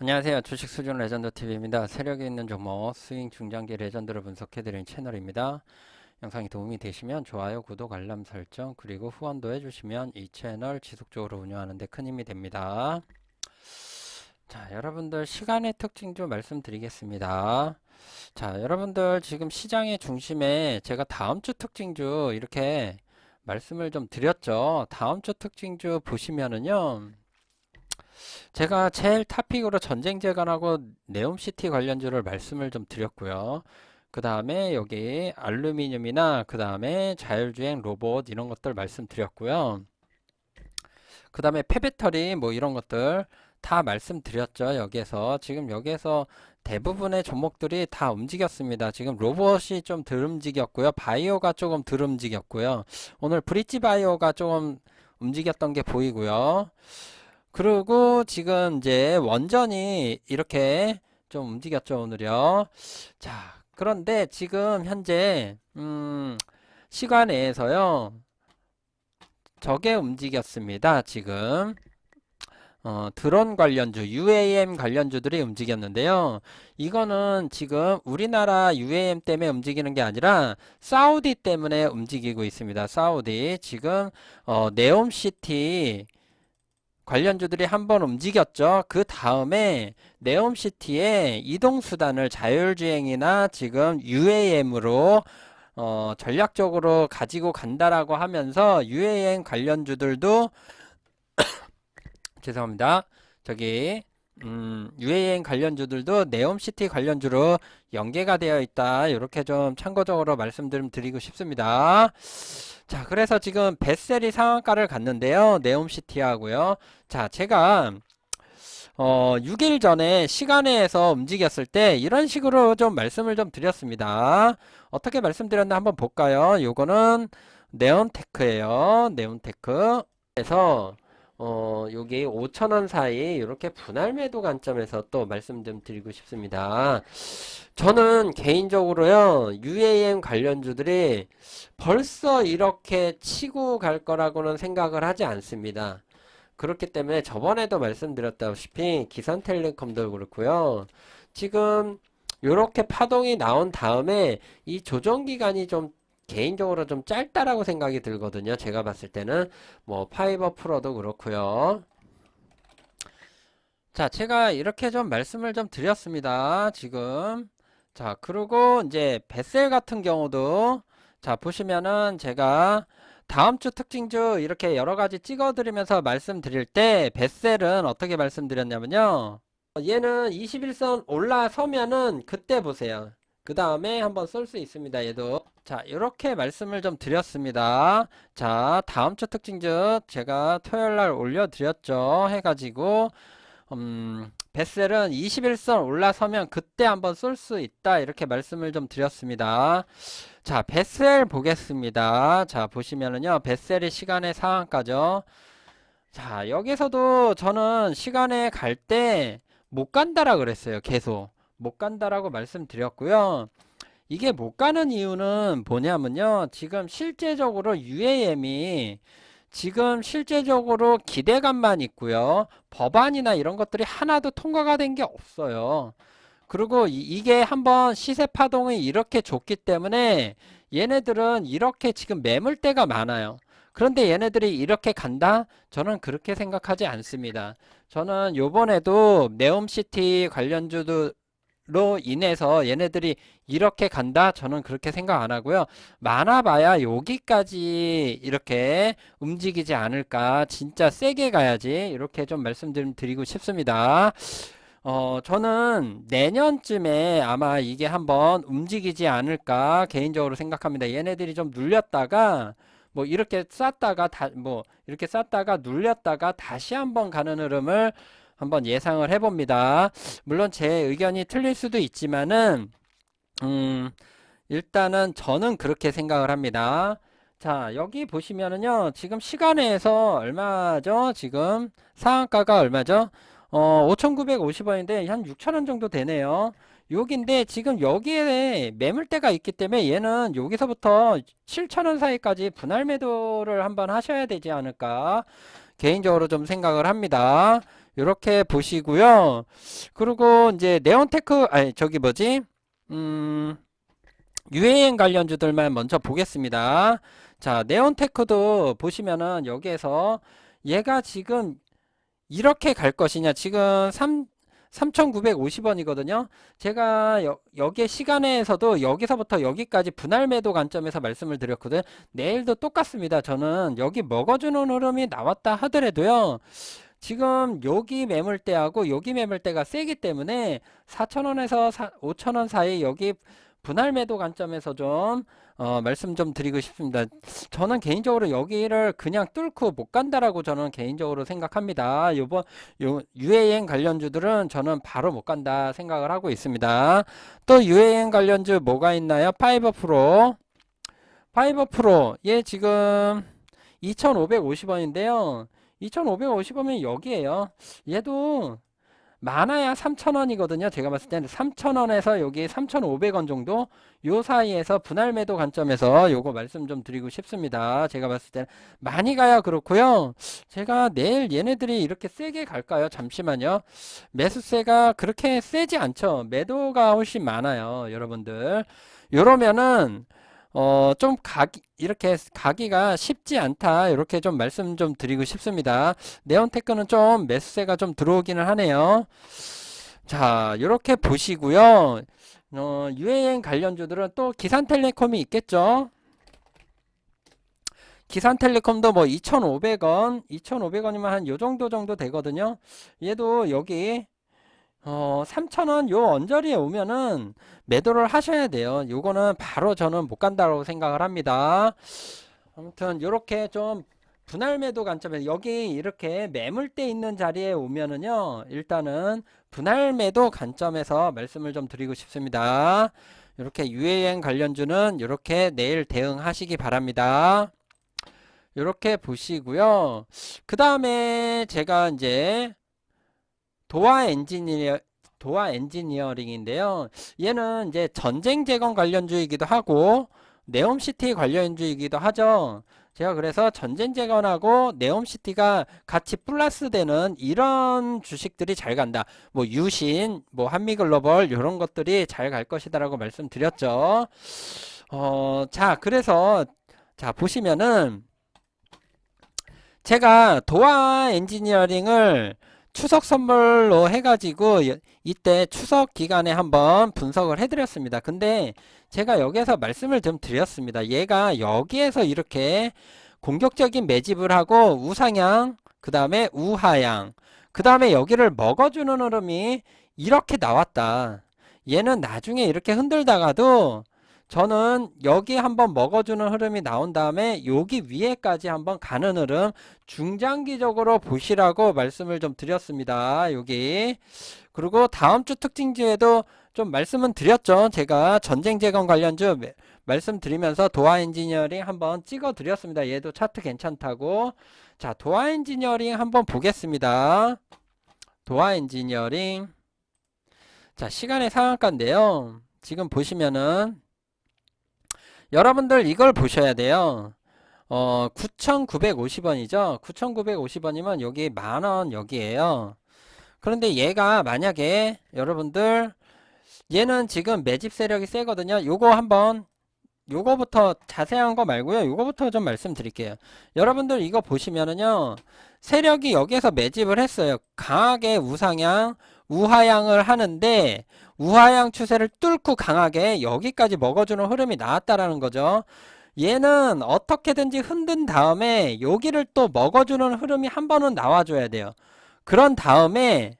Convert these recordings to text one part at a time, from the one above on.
안녕하세요. 주식 수준 레전드 TV입니다. 세력이 있는 종목 스윙 중장기 레전드를 분석해드리는 채널입니다. 영상이 도움이 되시면 좋아요, 구독, 알람 설정 그리고 후원도 해주시면 이 채널 지속적으로 운영하는 데 큰 힘이 됩니다. 자, 여러분들 시간의 특징 좀 말씀드리겠습니다. 자, 여러분들 지금 시장의 중심에 제가 다음 주 특징주 이렇게 말씀을 좀 드렸죠. 다음 주 특징주 보시면은요. 제가 제일 탑픽으로 전쟁 재간하고 네옴시티 관련주를 말씀을 좀 드렸고요. 그 다음에 여기 알루미늄이나 그 다음에 자율주행 로봇 이런 것들 말씀드렸고요. 그 다음에 폐배터리 뭐 이런 것들 다 말씀드렸죠. 여기에서 지금 여기에서 대부분의 종목들이 다 움직였습니다. 지금 로봇이 좀 덜 움직였고요. 바이오가 조금 덜 움직였고요. 오늘 브릿지 바이오가 조금 움직였던 게 보이고요. 그리고 지금 이제 원전이 이렇게 좀 움직였죠, 오늘요. 자, 그런데 지금 현재, 음, 시간 내에서요, 저게 움직였습니다, 지금. 어, 드론 관련주, UAM 관련주들이 움직였는데요. 이거는 지금 우리나라 UAM 때문에 움직이는 게 아니라 사우디 때문에 움직이고 있습니다. 사우디. 지금, 어, 네옴시티, 관련주들이 한번 움직였죠. 그 다음에 네옴시티의 이동수단을 자율주행이나 지금 UAM으로 어, 전략적으로 가지고 간다라고 하면서 UAM 관련주들도 죄송합니다. 저기 음, UAM 관련주들도 네옴시티 관련주로 연계가 되어 있다. 이렇게 좀 참고적으로 말씀드리고 싶습니다. 자, 그래서 지금 베셀이 상한가를 갔는데요. 네옴시티 하고요. 자, 제가 어, 6일 전에 시간에서 움직였을 때 이런 식으로 좀 말씀을 좀 드렸습니다. 어떻게 말씀드렸나 한번 볼까요? 요거는 네온테크예요. 네온테크. 그래서 어, 여기 5천원 사이 이렇게 분할 매도 관점에서 또 말씀 좀 드리고 싶습니다. 저는 개인적으로요, UAM 관련주들이 벌써 이렇게 치고 갈 거라고는 생각을 하지 않습니다. 그렇기 때문에 저번에도 말씀드렸다시피 기선텔레콤도 그렇고요. 지금 이렇게 파동이 나온 다음에 이 조정 기간이 좀 개인적으로 좀 짧다라고 생각이 들거든요. 제가 봤을 때는 뭐 파이버 프로도 그렇고요. 자, 제가 이렇게 좀 말씀을 좀 드렸습니다. 지금. 자, 그리고 이제 베셀 같은 경우도 자, 보시면은 제가 다음 주 특징주 이렇게 여러 가지 찍어 드리면서 말씀드릴 때 베셀은 어떻게 말씀드렸냐면요. 얘는 21선 올라서면은 그때 보세요. 그 다음에 한번 쏠수 있습니다. 얘도. 자, 이렇게 말씀을 좀 드렸습니다. 자, 다음 주 특징주 제가 토요일 날 올려드렸죠. 해가지고, 음, 베셀은 21선 올라서면 그때 한번 쏠 수 있다. 이렇게 말씀을 좀 드렸습니다. 자, 베셀 보겠습니다. 자, 보시면은요, 베셀의 시간의 상한가죠. 자, 여기서도 저는 시간에 갈 때 못 간다라 그랬어요. 계속. 못 간다라고 말씀드렸고요. 이게 못 가는 이유는 뭐냐면요. 지금 실제적으로 UAM이 지금 실제적으로 기대감만 있고요. 법안이나 이런 것들이 하나도 통과가 된 게 없어요. 그리고 이, 게 한번 시세 파동이 이렇게 좋기 때문에 얘네들은 이렇게 지금 매물대가 많아요. 그런데 얘네들이 이렇게 간다? 저는 그렇게 생각하지 않습니다. 저는 요번에도 네옴시티 관련주도 로 인해서 얘네들이 이렇게 간다? 저는 그렇게 생각 안 하고요. 많아봐야 여기까지 이렇게 움직이지 않을까. 진짜 세게 가야지. 이렇게 좀 말씀드리고 싶습니다. 어, 저는 내년쯤에 아마 이게 한번 움직이지 않을까 개인적으로 생각합니다. 얘네들이 좀 눌렸다가 뭐 이렇게 쌌다가 다 뭐 이렇게 쌌다가 눌렸다가 다시 한번 가는 흐름을 한번 예상을 해봅니다. 물론 제 의견이 틀릴 수도 있지만은 음, 일단은 저는 그렇게 생각을 합니다. 자, 여기 보시면은요. 지금 시간에서 얼마죠? 지금 상한가가 얼마죠? 어, 5,950원인데 한 6,000원 정도 되네요. 여기인데 지금 여기에 매물대가 있기 때문에 얘는 여기서부터 7,000원 사이까지 분할 매도를 한번 하셔야 되지 않을까 개인적으로 좀 생각을 합니다. 이렇게 보시고요. 그리고 이제 네온테크 아니 저기 뭐지? 음 UAM 관련주들만 먼저 보겠습니다. 자, 네온테크도 보시면은 여기에서 얘가 지금 이렇게 갈 것이냐? 지금 3 3,950원이거든요. 제가 여, 여기에 시간에서도 여기서부터 여기까지 분할 매도 관점에서 말씀을 드렸거든요. 내일도 똑같습니다. 저는 여기 먹어주는 흐름이 나왔다 하더라도요. 지금 여기 매물대하고 여기 매물대가 세기 때문에 4,000원에서 5,000원 사이 여기 분할 매도 관점에서 좀 어, 말씀 좀 드리고 싶습니다. 저는 개인적으로 여기를 그냥 뚫고 못 간다라고 저는 개인적으로 생각합니다. 요번 요 UAM 관련주들은 저는 바로 못 간다 생각을 하고 있습니다. 또 UAM 관련주 뭐가 있나요? 파이버 프로. 파이버 프로. 얘 지금 2,550원인데요. 2,550원이면 여기에요. 얘도 많아야 3,000원이거든요. 제가 봤을 때는 3,000원에서 여기 3,500원 정도 요 사이에서 분할 매도 관점에서 요거 말씀 좀 드리고 싶습니다. 제가 봤을 때는 많이 가야 그렇고요. 제가 내일 얘네들이 이렇게 세게 갈까요? 잠시만요. 매수세가 그렇게 세지 않죠. 매도가 훨씬 많아요. 여러분들. 요러면은 어, 좀 가기, 이렇게 가기가 쉽지 않다. 이렇게 좀 말씀 좀 드리고 싶습니다. 네온테크는 좀 매수세가 좀 들어오기는 하네요. 자, 이렇게 보시고요. 어, UAM 관련주들은 또 기산텔레콤이 있겠죠. 기산텔레콤도 뭐 2,500원, 2,500원이면 한 요 정도 정도 되거든요. 얘도 여기 어, 3,000원 요 언저리에 오면은 매도를 하셔야 돼요. 요거는 바로 저는 못 간다고 생각을 합니다. 아무튼 요렇게 좀 분할 매도 관점에서 여기 이렇게 매물대 있는 자리에 오면은요. 일단은 분할 매도 관점에서 말씀을 좀 드리고 싶습니다. 이렇게 UAM 관련주는 이렇게 내일 대응하시기 바랍니다. 이렇게 보시고요. 그 다음에 제가 이제 도화 엔지니어 도화 엔지니어링인데요. 얘는 이제 전쟁 재건 관련주이기도 하고 네옴시티 관련주이기도 하죠. 제가 그래서 전쟁 재건하고 네옴시티가 같이 플러스 되는 이런 주식들이 잘 간다. 뭐 유신, 뭐 한미글로벌 이런 것들이 잘 갈 것이다라고 말씀드렸죠. 어, 자, 그래서 자, 보시면은 제가 도화 엔지니어링을 추석 선물로 해가지고 이때 추석 기간에 한번 분석을 해드렸습니다. 근데 제가 여기에서 말씀을 좀 드렸습니다. 얘가 여기에서 이렇게 공격적인 매집을 하고 우상향, 그 다음에 우하향, 그 다음에 여기를 먹어주는 흐름이 이렇게 나왔다. 얘는 나중에 이렇게 흔들다가도 저는 여기 한번 먹어주는 흐름이 나온 다음에 여기 위에까지 한번 가는 흐름 중장기적으로 보시라고 말씀을 좀 드렸습니다. 여기 그리고 다음 주 특징주에도 좀 말씀은 드렸죠. 제가 전쟁 재건 관련주 말씀드리면서 도화 엔지니어링 한번 찍어 드렸습니다. 얘도 차트 괜찮다고. 자, 도화 엔지니어링 한번 보겠습니다. 도화 엔지니어링. 자, 시간의 상한가인데요. 지금 보시면은 여러분들 이걸 보셔야 돼요. 어, 9,950원이죠. 9,950원이면 여기 만원 여기에요. 그런데 얘가 만약에 여러분들 얘는 지금 매집 세력이 세거든요. 요거 한번 요거부터 자세한 거 말고요. 요거부터 좀 말씀드릴게요. 여러분들 이거 보시면은요. 세력이 여기에서 매집을 했어요. 강하게 우상향, 우하향을 하는데 우하향 추세를 뚫고 강하게 여기까지 먹어주는 흐름이 나왔다라는 거죠. 얘는 어떻게든지 흔든 다음에 여기를 또 먹어주는 흐름이 한 번은 나와줘야 돼요. 그런 다음에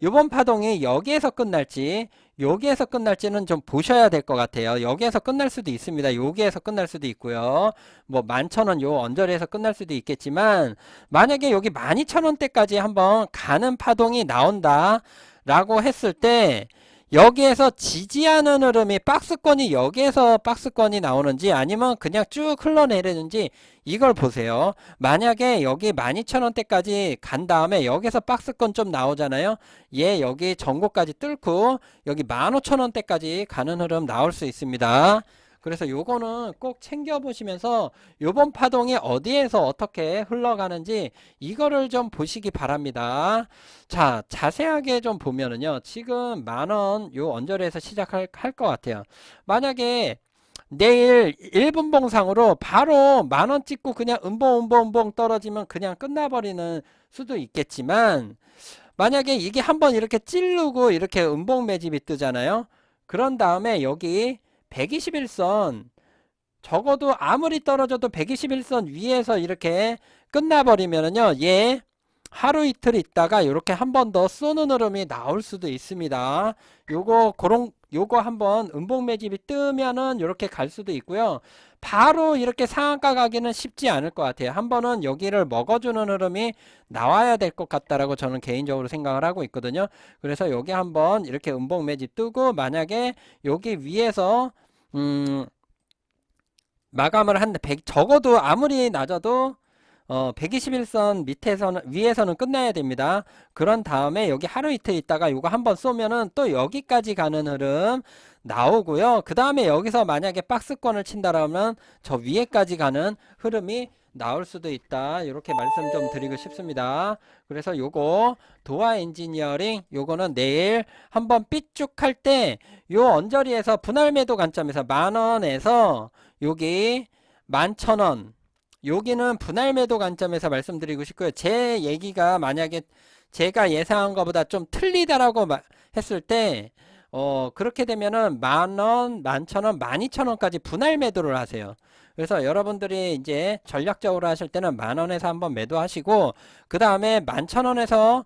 이번 파동이 여기에서 끝날지 여기에서 끝날지는 좀 보셔야 될 것 같아요. 여기에서 끝날 수도 있습니다. 여기에서 끝날 수도 있고요. 뭐 만천원 요 언저리에서 끝날 수도 있겠지만 만약에 여기 만이천원대까지 한번 가는 파동이 나온다 라고 했을 때 여기에서 지지하는 흐름이 박스권이 여기에서 박스권이 나오는지 아니면 그냥 쭉 흘러내리는지 이걸 보세요. 만약에 여기 12,000원대까지 간 다음에 여기서 박스권 좀 나오잖아요. 얘 여기 전고까지 뚫고 여기 15,000원대까지 가는 흐름 나올 수 있습니다. 그래서 요거는 꼭 챙겨 보시면서 요번 파동이 어디에서 어떻게 흘러가는지 이거를 좀 보시기 바랍니다. 자, 자세하게 좀 보면은요. 지금 만원 요 언저리에서 시작할 할것 같아요. 만약에 내일 1분 봉상으로 바로 만 원 찍고 그냥 음봉 음봉 음봉 떨어지면 그냥 끝나버리는 수도 있겠지만 만약에 이게 한번 이렇게 찌르고 이렇게 음봉 매집이 뜨잖아요. 그런 다음에 여기 121선 적어도 아무리 떨어져도 121선 위에서 이렇게 끝나버리면은요. 얘 하루 이틀 있다가 이렇게 한 번 더 쏘는 흐름이 나올 수도 있습니다. 요거 그런 요거 한번 음봉 매집이 뜨면은 이렇게 갈 수도 있고요. 바로 이렇게 상한가 가기는 쉽지 않을 것 같아요. 한 번은 여기를 먹어주는 흐름이 나와야 될 것 같다라고 저는 개인적으로 생각을 하고 있거든요. 그래서 여기 한번 이렇게 음봉 매집 뜨고 만약에 여기 위에서 음 마감을 한 100, 적어도 아무리 낮아도 어, 121선 밑에서는 위에서는 끝나야 됩니다. 그런 다음에 여기 하루 이틀 있다가 요거 한번 쏘면은 또 여기까지 가는 흐름 나오고요. 그 다음에 여기서 만약에 박스권을 친다라면 저 위에까지 가는 흐름이 나올 수도 있다. 이렇게 말씀 좀 드리고 싶습니다. 그래서 요거 도화 엔지니어링 요거는 내일 한번 삐쭉할 때 요 언저리에서 분할 매도 관점에서 만 원에서 여기 만천 원 여기는 분할 매도 관점에서 말씀드리고 싶고요. 제 얘기가 만약에 제가 예상한 것보다 좀 틀리다라고 마- 했을 때, 어, 그렇게 되면은 만 원, 만천 원, 만 이천 원까지 분할 매도를 하세요. 그래서 여러분들이 이제 전략적으로 하실 때는 만 원에서 한번 매도하시고, 그 다음에 만천 원에서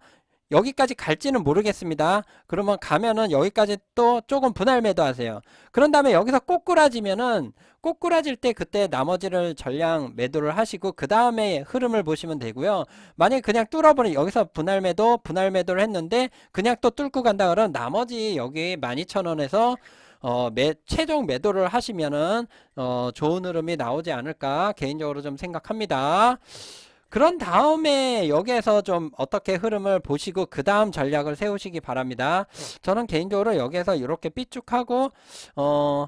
여기까지 갈지는 모르겠습니다. 그러면 가면은 여기까지 또 조금 분할 매도하세요. 그런 다음에 여기서 꼬꾸라지면은 꼬꾸라질 때 그때 나머지를 전량 매도를 하시고 그 다음에 흐름을 보시면 되고요. 만약에 그냥 뚫어버리 여기서 분할 매도 분할 매도를 했는데 그냥 또 뚫고 간다 그러면 나머지 여기 12,000원에서 어, 매, 최종 매도를 하시면은 어, 좋은 흐름이 나오지 않을까 개인적으로 좀 생각합니다. 그런 다음에 여기에서 좀 어떻게 흐름을 보시고 그 다음 전략을 세우시기 바랍니다. 저는 개인적으로 여기에서 이렇게 삐쭉하고 어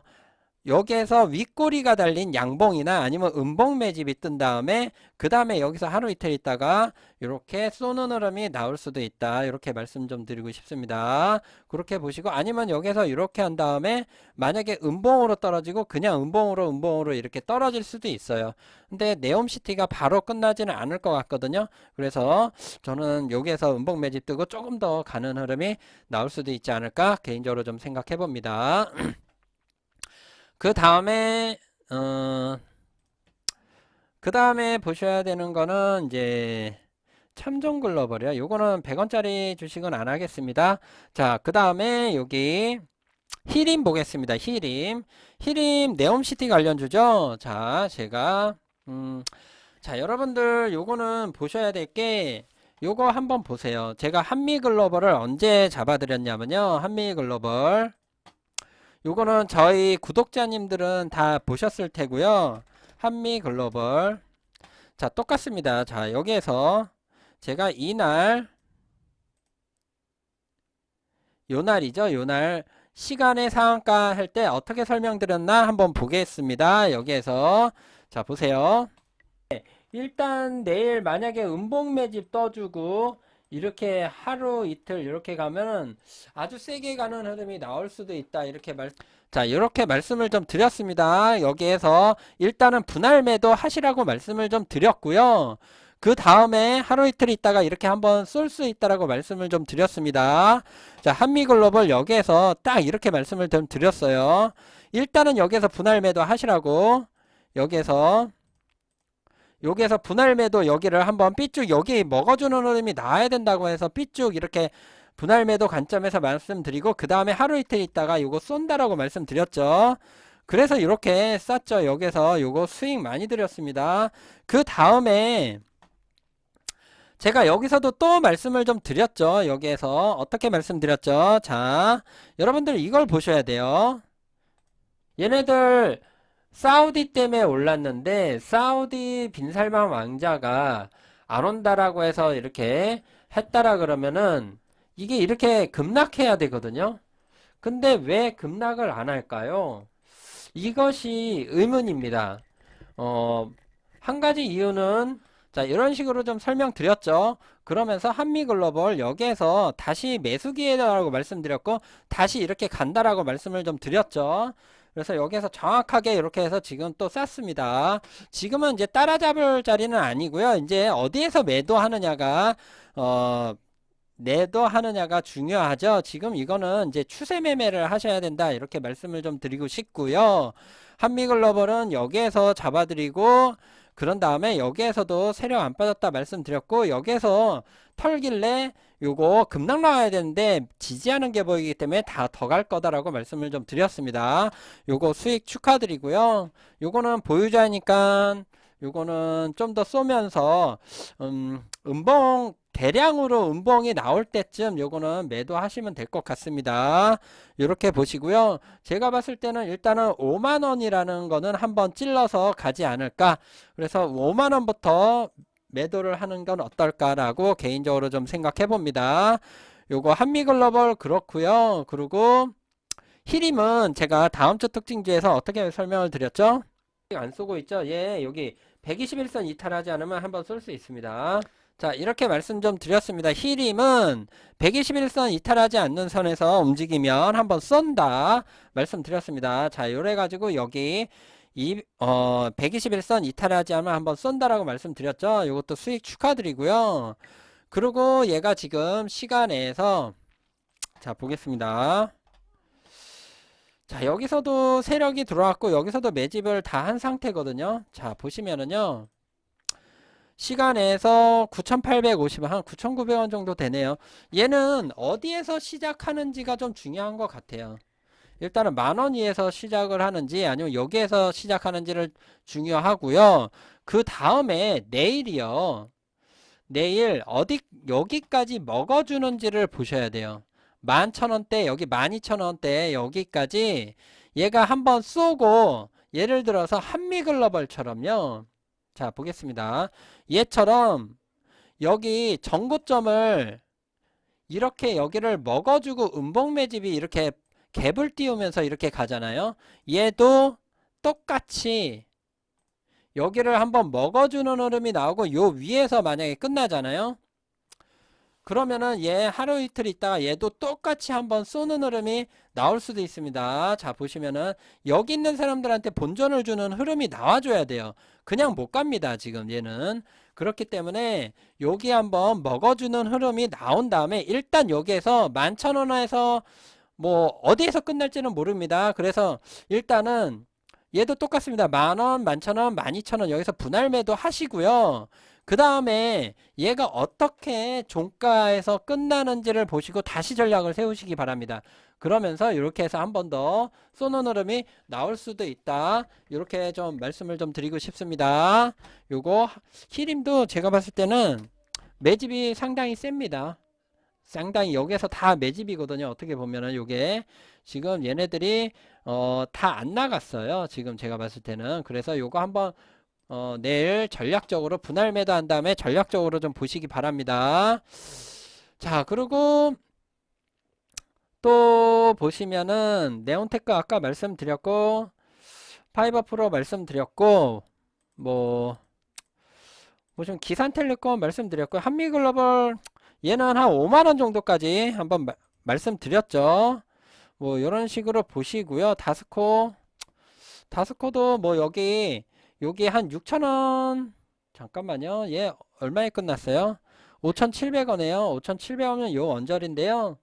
여기에서 윗꼬리가 달린 양봉이나 아니면 음봉 매집이 뜬 다음에 그 다음에 여기서 하루 이틀 있다가 이렇게 쏘는 흐름이 나올 수도 있다. 이렇게 말씀 좀 드리고 싶습니다. 그렇게 보시고 아니면 여기서 이렇게 한 다음에 만약에 음봉으로 떨어지고 그냥 음봉으로 음봉으로 이렇게 떨어질 수도 있어요. 근데 네옴시티가 바로 끝나지는 않을 것 같거든요. 그래서 저는 여기에서 음봉 매집 뜨고 조금 더 가는 흐름이 나올 수도 있지 않을까 개인적으로 좀 생각해 봅니다 그 다음에 어, 그 다음에 보셔야 되는 거는 이제 참정 글로벌이요. 요거는 100원짜리 주식은 안 하겠습니다. 자, 그 다음에 여기 히림 보겠습니다. 히림. 히림 네옴시티 관련주죠. 자, 제가 음, 자, 여러분들 요거는 보셔야 될 게 요거 한번 보세요. 제가 한미 글로벌을 언제 잡아드렸냐면요. 한미 글로벌 요거는 저희 구독자님들은 다 보셨을 테고요. 한미 글로벌. 자, 똑같습니다. 자, 여기에서 제가 이날 요날이죠. 요날 시간의 상한가 할 때 어떻게 설명드렸나 한번 보겠습니다. 여기에서 자, 보세요. 네, 일단 내일 만약에 음봉 매집 떠주고 이렇게 하루 이틀 이렇게 가면은 아주 세게 가는 흐름이 나올 수도 있다. 이렇게 말, 자, 이렇게 말씀을 좀 드렸습니다. 여기에서 일단은 분할 매도 하시라고 말씀을 좀 드렸고요. 그 다음에 하루 이틀 있다가 이렇게 한번 쏠 수 있다라고 말씀을 좀 드렸습니다. 자, 한미글로벌 여기에서 딱 이렇게 말씀을 좀 드렸어요. 일단은 여기에서 분할 매도 하시라고 여기에서 여기에서 분할 매도 여기를 한번 삐쭉 여기 먹어주는 흐름이 나와야 된다고 해서 삐쭉 이렇게 분할 매도 관점에서 말씀드리고 그 다음에 하루 이틀 있다가 요거 쏜다라고 말씀드렸죠. 그래서 이렇게 쌌죠. 여기서 요거 수익 많이 드렸습니다. 그 다음에 제가 여기서도 또 말씀을 좀 드렸죠. 여기에서 어떻게 말씀드렸죠? 자, 여러분들 이걸 보셔야 돼요. 얘네들 사우디 때문에 올랐는데 사우디 빈살만 왕자가 안 온다라고 해서 이렇게 했다라 그러면은 이게 이렇게 급락해야 되거든요. 근데 왜 급락을 안 할까요? 이것이 의문입니다. 어, 한 가지 이유는 자, 이런 식으로 좀 설명드렸죠. 그러면서 한미글로벌 여기에서 다시 매수 기회다라고 말씀드렸고 다시 이렇게 간다라고 말씀을 좀 드렸죠. 그래서 여기에서 정확하게 이렇게 해서 지금 또 쌌습니다. 지금은 이제 따라잡을 자리는 아니고요. 이제 어디에서 매도하느냐가 어 매도하느냐가 중요하죠. 지금 이거는 이제 추세 매매를 하셔야 된다. 이렇게 말씀을 좀 드리고 싶고요. 한미글로벌은 여기에서 잡아드리고 그런 다음에 여기에서도 세력 안 빠졌다 말씀드렸고 여기에서 털길래 요거 급락 나와야 되는데 지지하는 게 보이기 때문에 다 더 갈 거다라고 말씀을 좀 드렸습니다. 요거 수익 축하드리고요. 요거는 보유자니까 요거는 좀 더 쏘면서 음, 음봉 대량으로 음봉이 나올 때쯤 요거는 매도하시면 될 것 같습니다. 이렇게 보시고요. 제가 봤을 때는 일단은 5만 원이라는 거는 한번 찔러서 가지 않을까. 그래서 5만 원부터 매도를 하는 건 어떨까라고 개인적으로 좀 생각해 봅니다. 요거 한미글로벌 그렇고요. 그리고 히림은 제가 다음 주 특징주에서 어떻게 설명을 드렸죠? 안 쏘고 있죠? 예, 여기 121선 이탈하지 않으면 한번 쏠수 있습니다. 자, 이렇게 말씀 좀 드렸습니다. 히림은 121선 이탈하지 않는 선에서 움직이면 한번 쏜다. 말씀드렸습니다. 자, 요래 가지고 여기 이, 어, 121선 이탈하지 않으면 한번 쏜다라고 말씀드렸죠. 이것도 수익 축하드리고요. 그리고 얘가 지금 시간에서 자, 보겠습니다. 자, 여기서도 세력이 들어왔고 여기서도 매집을 다 한 상태거든요. 자, 보시면은요. 시간에서 9,850원, 한 9,900원 정도 되네요. 얘는 어디에서 시작하는지가 좀 중요한 것 같아요. 일단은 만원 위에서 시작을 하는지 아니면 여기에서 시작하는지를 중요하고요. 그 다음에 내일이요. 내일 어디 여기까지 먹어주는지를 보셔야 돼요. 11,000원대 여기 12,000원대 여기까지 얘가 한번 쏘고 예를 들어서 한미글로벌처럼요. 자 보겠습니다. 얘처럼 여기 전고점을 이렇게 여기를 먹어주고 음봉 매집이 이렇게 갭을 띄우면서 이렇게 가잖아요. 얘도 똑같이 여기를 한번 먹어주는 흐름이 나오고 요 위에서 만약에 끝나잖아요. 그러면은 얘 하루 이틀 있다가 얘도 똑같이 한번 쏘는 흐름이 나올 수도 있습니다. 자 보시면은 여기 있는 사람들한테 본전을 주는 흐름이 나와줘야 돼요. 그냥 못 갑니다. 지금 얘는 그렇기 때문에 여기 한번 먹어주는 흐름이 나온 다음에 일단 여기에서 11,000원에서 뭐 어디에서 끝날지는 모릅니다. 그래서 일단은 얘도 똑같습니다. 만원, 만천원, 만이천원 여기서 분할 매도 하시고요. 그 다음에 얘가 어떻게 종가에서 끝나는지를 보시고 다시 전략을 세우시기 바랍니다. 그러면서 이렇게 해서 한 번 더 쏘는 흐름이 나올 수도 있다. 이렇게 좀 말씀을 좀 드리고 싶습니다. 요거 히림도 제가 봤을 때는 매집이 상당히 셉니다. 상당히 여기에서 다 매집이거든요. 어떻게 보면은 요게 지금 얘네들이 어, 다 안 나갔어요. 지금 제가 봤을 때는 그래서 요거 한번 어, 내일 전략적으로 분할 매도한 다음에 전략적으로 좀 보시기 바랍니다. 자, 그리고 또 보시면은 네온테크 아까 말씀드렸고 파이버 프로 말씀드렸고 뭐 뭐 좀 기산텔레콤 말씀드렸고 한미글로벌 얘는 한 5만원 정도까지 한번 마, 말씀드렸죠. 뭐 이런 식으로 보시고요. 다스코 다스코도 뭐 여기 여기 한 6천원 잠깐만요. 얘 얼마에 끝났어요? 5,700원에요. 5,700원은 요 언저리인데요.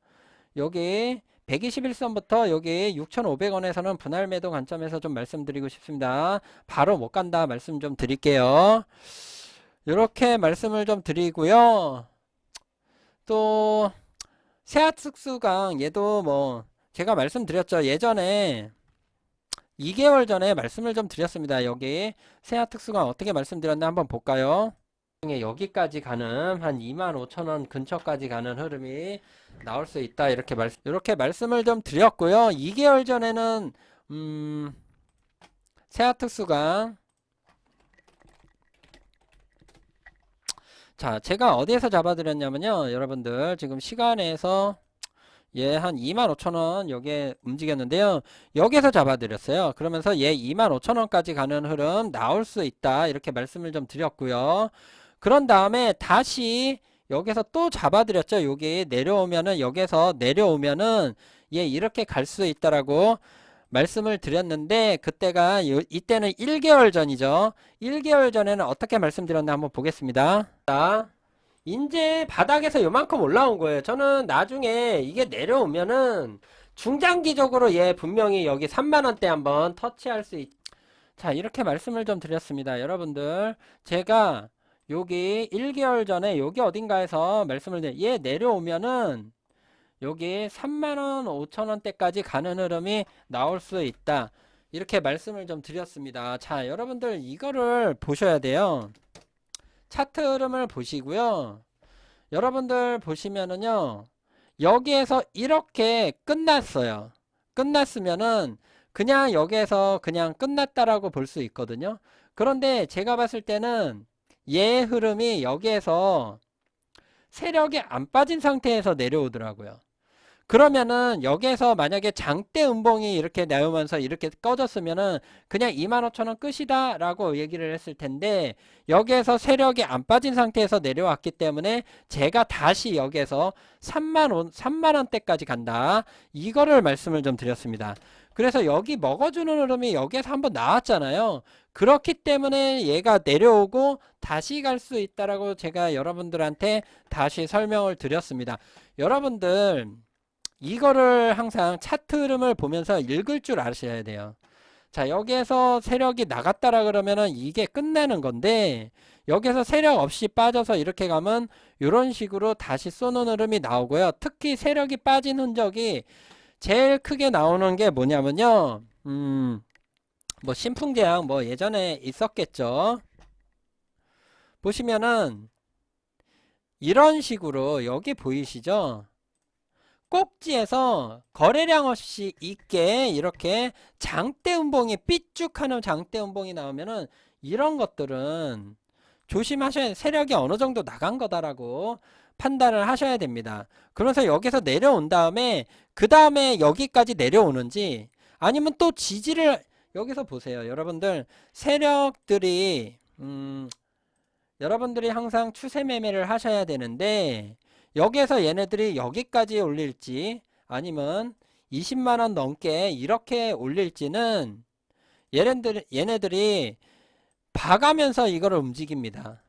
여기 121선부터 여기 6,500원에서는 분할 매도 관점에서 좀 말씀드리고 싶습니다. 바로 못 간다 말씀 좀 드릴게요. 이렇게 말씀을 좀 드리고요. 또 세아특수강 얘도 뭐 제가 말씀드렸죠. 예전에 2개월 전에 말씀을 좀 드렸습니다. 여기 세아특수강 어떻게 말씀드렸나 한번 볼까요? 여기까지 가는 한 25,000원 근처까지 가는 흐름이 나올 수 있다. 이렇게 말 이렇게 말씀을 좀 드렸고요. 2개월 전에는 음 세아특수강 자, 제가 어디에서 잡아드렸냐면요. 여러분들, 지금 시간에서 얘 한 25,000원 여기에 움직였는데요. 여기서 잡아드렸어요. 그러면서 얘 25,000원까지 가는 흐름 나올 수 있다. 이렇게 말씀을 좀 드렸고요. 그런 다음에 다시 여기서 또 잡아드렸죠. 여기 내려오면은 여기서 내려오면은 얘 이렇게 갈 수 있다라고 말씀을 드렸는데 그때가 요- 이때는 1개월 전이죠. 1개월 전에는 어떻게 말씀드렸나 한번 보겠습니다. 자, 이제 바닥에서 요만큼 올라온 거예요. 저는 나중에 이게 내려오면은 중장기적으로 얘 분명히 여기 3만원대 한번 터치할 수 있... 자, 이렇게 말씀을 좀 드렸습니다. 여러분들, 제가 여기 1개월 전에 여기 어딘가에서 말씀을 얘 내려오면은 여기 3만원, 5천원대까지 가는 흐름이 나올 수 있다. 이렇게 말씀을 좀 드렸습니다. 자, 여러분들 이거를 보셔야 돼요. 차트 흐름을 보시고요. 여러분들 보시면은요. 여기에서 이렇게 끝났어요. 끝났으면은 그냥 여기에서 그냥 끝났다라고 볼 수 있거든요. 그런데 제가 봤을 때는 얘 흐름이 여기에서 세력이 안 빠진 상태에서 내려오더라고요. 그러면은 여기에서 만약에 장대 음봉이 이렇게 나오면서 이렇게 꺼졌으면은 그냥 25,000원 끝이다 라고 얘기를 했을 텐데 여기에서 세력이 안 빠진 상태에서 내려왔기 때문에 제가 다시 여기에서 3만 원, 3만 원대까지 간다. 이거를 말씀을 좀 드렸습니다. 그래서 여기 먹어주는 흐름이 여기에서 한번 나왔잖아요. 그렇기 때문에 얘가 내려오고 다시 갈 수 있다라고 제가 여러분들한테 다시 설명을 드렸습니다. 여러분들 이거를 항상 차트 흐름을 보면서 읽을 줄 아셔야 돼요. 자, 여기에서 세력이 나갔다라 그러면은 이게 끝나는 건데, 여기서 세력 없이 빠져서 이렇게 가면 이런 식으로 다시 쏘는 흐름이 나오고요. 특히 세력이 빠진 흔적이 제일 크게 나오는 게 뭐냐면요. 음, 뭐 신풍제약 뭐 예전에 있었겠죠. 보시면은 이런 식으로 여기 보이시죠? 꼭지에서 거래량 없이 있게 이렇게 장대 음봉이 삐쭉하는 장대 음봉이 나오면은 이런 것들은 조심하셔야 세력이 어느 정도 나간 거다라고 판단을 하셔야 됩니다. 그래서 여기서 내려온 다음에 그 다음에 여기까지 내려오는지 아니면 또 지지를 여기서 보세요. 여러분들 세력들이 음 여러분들이 항상 추세 매매를 하셔야 되는데 여기에서 얘네들이 여기까지 올릴지 아니면 20만원 넘게 이렇게 올릴지는 얘네들, 얘네들이 봐가면서 이거를 움직입니다.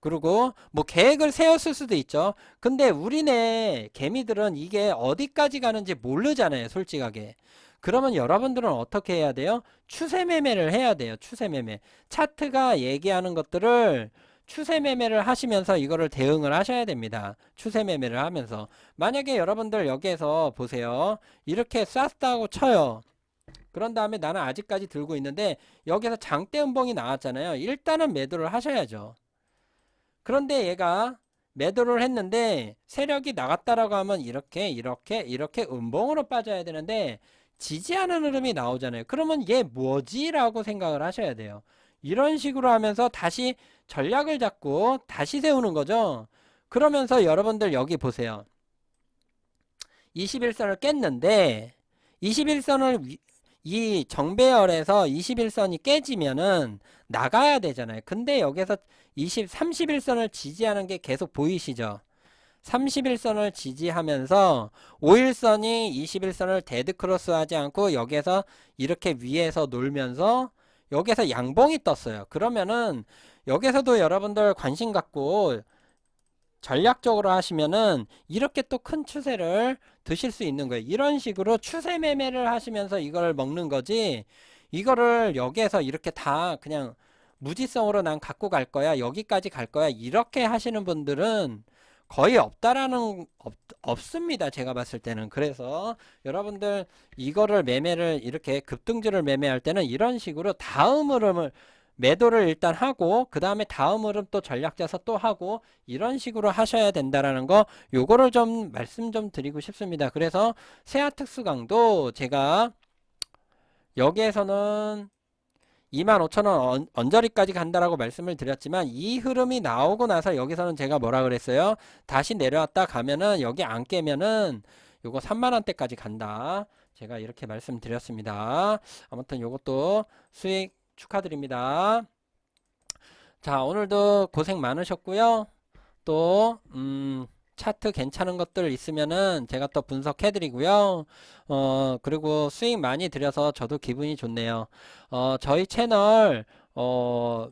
그리고 뭐 계획을 세웠을 수도 있죠. 근데 우리네 개미들은 이게 어디까지 가는지 모르잖아요. 솔직하게. 그러면 여러분들은 어떻게 해야 돼요? 추세 매매를 해야 돼요. 추세 매매. 차트가 얘기하는 것들을 추세 매매를 하시면서 이거를 대응을 하셔야 됩니다. 추세 매매를 하면서. 만약에 여러분들 여기에서 보세요. 이렇게 쌌다고 쳐요. 그런 다음에 나는 아직까지 들고 있는데 여기서 장대 음봉이 나왔잖아요. 일단은 매도를 하셔야죠. 그런데 얘가 매도를 했는데 세력이 나갔다라고 하면 이렇게 이렇게 이렇게 음봉으로 빠져야 되는데 지지하는 흐름이 나오잖아요. 그러면 얘 뭐지? 라고 생각을 하셔야 돼요. 이런 식으로 하면서 다시 전략을 잡고 다시 세우는 거죠. 그러면서 여러분들 여기 보세요. 21선을 깼는데 21선을 이 정배열에서 21선이 깨지면은 나가야 되잖아요. 근데 여기서 20, 31선을 지지하는 게 계속 보이시죠? 31선을 지지하면서 5일선이 21선을 데드크로스 하지 않고 여기에서 이렇게 위에서 놀면서 여기에서 양봉이 떴어요. 그러면은 여기서도 여러분들 관심 갖고 전략적으로 하시면은 이렇게 또 큰 추세를 드실 수 있는 거예요. 이런 식으로 추세 매매를 하시면서 이걸 먹는 거지. 이거를 여기에서 이렇게 다 그냥 무지성으로 난 갖고 갈 거야. 여기까지 갈 거야. 이렇게 하시는 분들은 거의 없다라는 없, 없습니다. 제가 봤을 때는. 그래서 여러분들 이거를 매매를 이렇게 급등주를 매매할 때는 이런 식으로 다음 흐름을 매도를 일단 하고 그 다음에 다음 흐름 또 전략 짜서 또 하고 이런 식으로 하셔야 된다라는 거 요거를 좀 말씀 좀 드리고 싶습니다. 그래서 세아 특수강도 제가 여기에서는 25,000원 언저리까지 간다라고 말씀을 드렸지만 이 흐름이 나오고 나서 여기서는 제가 뭐라 그랬어요? 다시 내려왔다 가면은 여기 안 깨면은 요거 3만 원대까지 간다. 제가 이렇게 말씀드렸습니다. 아무튼 요것도 수익 축하드립니다. 자, 오늘도 고생 많으셨고요. 또, 음, 차트 괜찮은 것들 있으면은 제가 또 분석해 드리고요. 어, 그리고 수익 많이 들여서 저도 기분이 좋네요. 어, 저희 채널, 어,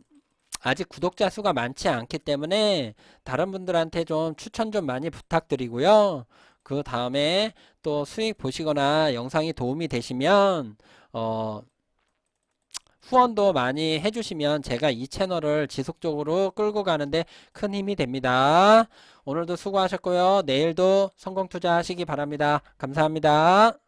아직 구독자 수가 많지 않기 때문에 다른 분들한테 좀 추천 좀 많이 부탁드리고요. 그 다음에 또 수익 보시거나 영상이 도움이 되시면, 어, 후원도 많이 해주시면 제가 이 채널을 지속적으로 끌고 가는데 큰 힘이 됩니다. 오늘도 수고하셨고요. 내일도 성공 투자하시기 바랍니다. 감사합니다.